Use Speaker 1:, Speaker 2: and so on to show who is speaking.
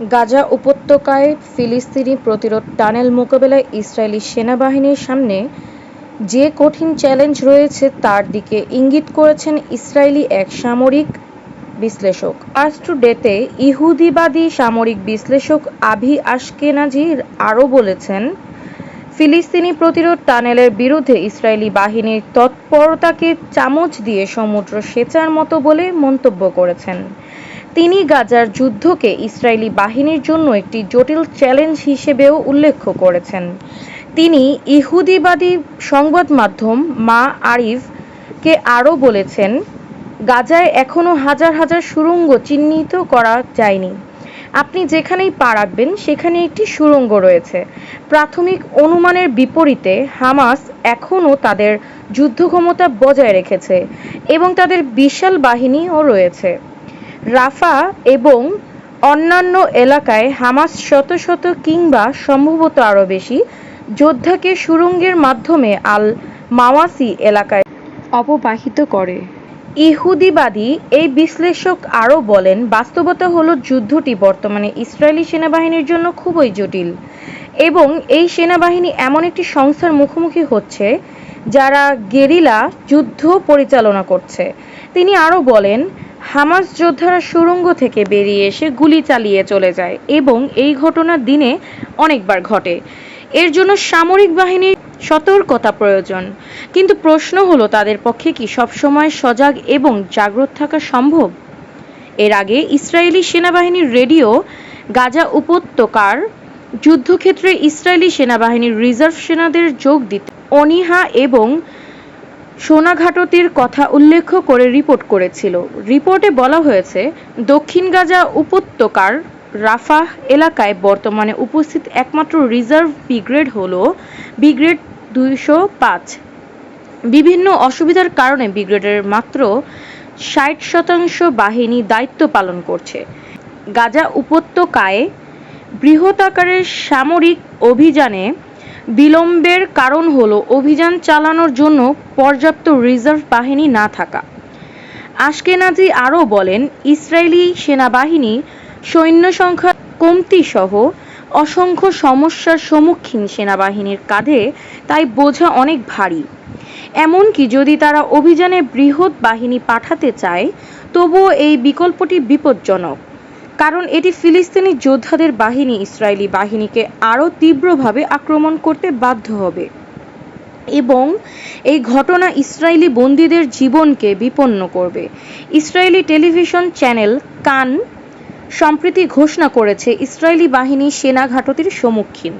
Speaker 1: গাজা উপত্যকায় ফিলিস্তিনি প্রতিরোধ টানেল মোকাবেলায় ইসরায়েলি সেনাবাহিনীর সামনে যে কঠিন চ্যালেঞ্জ রয়েছে তার দিকে ইঙ্গিত করেছেন ইসরায়েলি এক সামরিক বিশ্লেষক। আজ টুডেতে ইহুদিবাদী সামরিক বিশ্লেষক আভি আশকেনাজি আরও বলেছেন, ফিলিস্তিনি প্রতিরোধ টানেলের বিরুদ্ধে ইসরায়েলি বাহিনীর তৎপরতাকে চামচ দিয়ে সমুদ্র সেচার মতো বলে মন্তব্য করেছেন। তিনি গাজার যুদ্ধকে ইসরায়েলি বাহিনীর জন্য একটি জটিল চ্যালেঞ্জ হিসেবেও উল্লেখ করেছেন। তিনি ইহুদিবাদী সংবাদ মাধ্যম মা আরিফকে আরও বলেছেন, গাজায় এখনও হাজার হাজার সুরঙ্গ চিহ্নিত করা যায়নি। আপনি যেখানেই পা রাখবেন, সেখানে একটি সুরঙ্গ রয়েছে। প্রাথমিক অনুমানের বিপরীতে হামাস এখনও তাদের যুদ্ধক্ষমতা বজায় রেখেছে এবং তাদের বিশাল বাহিনীও রয়েছে। রাফা এবং অন্যান্য এলাকায় হামাস শত শত কিংবা সম্ভবত আরও বেশি যোদ্ধাকে সুড়ঙ্গের মাধ্যমে আল মাওয়াসি এলাকায় অপবাহিত করে। ইহুদিবাদী এই বিশ্লেষক আরও বলেন বাস্তবতা হলো যুদ্ধটি বর্তমানে ইসরায়েলি সেনাবাহিনীর জন্য খুবই জটিল এবং এই সেনাবাহিনী এমন একটি সংস্থার মুখোমুখি হচ্ছে যারা গেরিলা যুদ্ধ পরিচালনা করছে। তিনি আরও বলেন হামাস যোদ্ধারা সুড়ঙ্গ থেকে বেরিয়ে এসে গুলি চালিয়ে চলে যায় এবং এই ঘটনা দিনে অনেকবার ঘটে। এর জন্য সামরিক বাহিনীর সতর্কতা প্রয়োজন। কিন্তু প্রশ্ন হলো, তাদের পক্ষে কি সবসময় সজাগ এবং জাগ্রত থাকা সম্ভব? এর আগে ইসরায়েলি সেনাবাহিনীর রেডিও গাজা উপত্যকার যুদ্ধক্ষেত্রে ইসরায়েলি সেনাবাহিনীর রিজার্ভ সেনাদের যোগ দিতে অনীহা এবং সোনাঘাটতির কথা উল্লেখ করে রিপোর্ট করেছিল। রিপোর্টে বলা হয়েছে, দক্ষিণ গাজা উপত্যকার রাফাহ এলাকায় বর্তমানে উপস্থিত একমাত্র রিজার্ভ ব্রিগেড হল ব্রিগেড দুইশো পাঁচ। বিভিন্ন অসুবিধার কারণে ব্রিগেডের মাত্র ষাট শতাংশ বাহিনী দায়িত্ব পালন করছে। গাজা উপত্যকায় বৃহৎ আকারের সামরিক অভিযানে বিলম্বের কারণ হলো অভিযান চালানোর জন্য পর্যাপ্ত রিজার্ভ বাহিনী না থাকা। আশকেনাজি আরও বলেন, ইসরায়েলি সেনাবাহিনী সৈন্য সংখ্যা কমতি সহ অসংখ্য সমস্যার সম্মুখীন সেনাবাহিনীর কাঁধে, তাই বোঝা অনেক ভারী। এমনকি যদি তারা অভিযানে বৃহৎ বাহিনী পাঠাতে চায়, তবুও এই বিকল্পটি বিপজ্জনক। কারণ এটি ফিলিস্তিনি যোদ্ধাদের বাহিনী, ইসরায়েলি বাহিনীকে আরও তীব্রভাবে আক্রমণ করতে বাধ্য হবে। এবং এই ঘটনা ইসরায়েলি বন্দীদের জীবনকে বিপন্ন করবে। ইসরায়েলি টেলিভিশন চ্যানেল কান সম্প্রতি ঘোষণা করেছে, ইসরায়েলি বাহিনী সেনা ঘাটতির সম্মুখীন।